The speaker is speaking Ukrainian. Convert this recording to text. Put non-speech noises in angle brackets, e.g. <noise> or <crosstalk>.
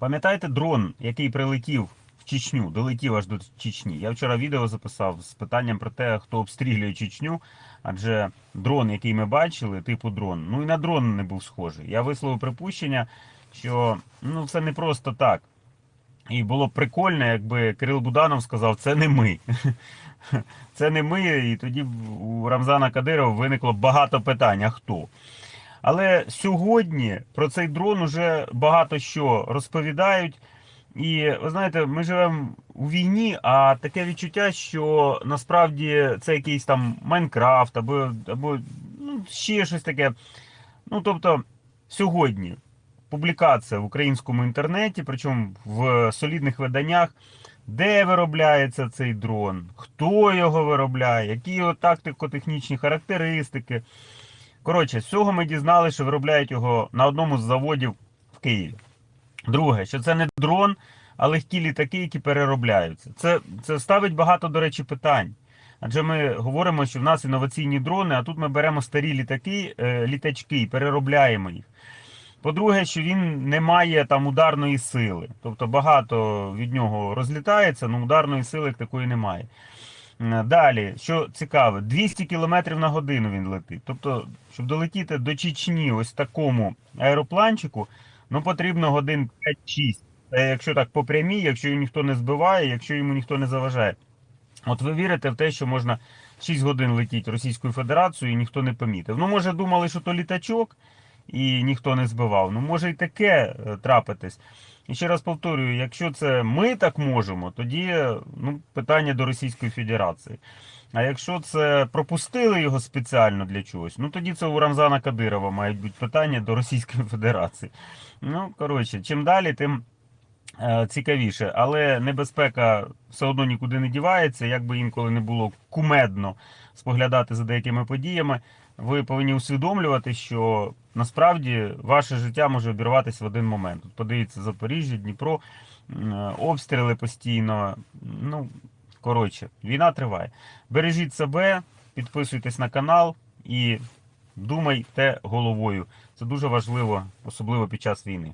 Пам'ятаєте дрон, який прилетів в Чечню, долетів аж до Чечні? Я вчора відео записав з питанням про те, хто обстрілює Чечню. Адже дрон, який ми бачили, типу дрон, ну і на дрон не був схожий. Я висловив припущення, що ну все не просто так. І було б прикольно, якби Кирил Буданов сказав, це не ми. <laughs> Це не ми, і тоді у Рамзана Кадирова виникло багато питань, а хто? Але сьогодні про цей дрон уже багато що розповідають. І ви знаєте, ми живемо у війні, а таке відчуття, що насправді це якийсь там Майнкрафт або, або ну, ще щось таке. Ну, тобто, сьогодні публікація в українському інтернеті, причому в солідних виданнях, де виробляється цей дрон, хто його виробляє, які його тактико-технічні характеристики. Коротше, з цього ми дізналися, що виробляють його на одному з заводів в Києві. Друге, що це не дрон, а легкі літаки, які переробляються. Це, це ставить багато, до речі, питань. Адже ми говоримо, що в нас інноваційні дрони, а тут ми беремо старі літаки, е, літачки і переробляємо їх. По-друге, що він не має там ударної сили. Тобто багато від нього розлітається, але ударної сили такої немає. Е, Далі, що цікаве, 200 км на годину він летить. Тобто, щоб долетіти до Чечні ось такому аеропланчику, ну потрібно годин 5-6. Якщо так по прямій, якщо його ніхто не збиває, якщо йому ніхто не заважає. От ви вірите в те, що можна 6 годин летіти Російською Федерацією і ніхто не помітив. Ну, може, думали, що то літачок і ніхто не збивав. Ну, може і таке е, трапитись. І ще раз повторюю, якщо це ми так можемо, тоді е, ну, питання до Російської Федерації. А якщо це пропустили його спеціально для чогось, ну тоді це у Рамзана Кадирова мають бути питання до Російської Федерації. Ну, коротше, чим далі, тим е, цікавіше. Але небезпека все одно нікуди не дівається, як би інколи не було кумедно споглядати за деякими подіями. Ви повинні усвідомлювати, що насправді ваше життя може обірватися в один момент. От подивіться Запоріжжя, Дніпро, е, обстріли постійно. Ну, коротше, війна триває. Бережіть себе, підписуйтесь на канал і думайте головою. Це дуже важливо, особливо під час війни.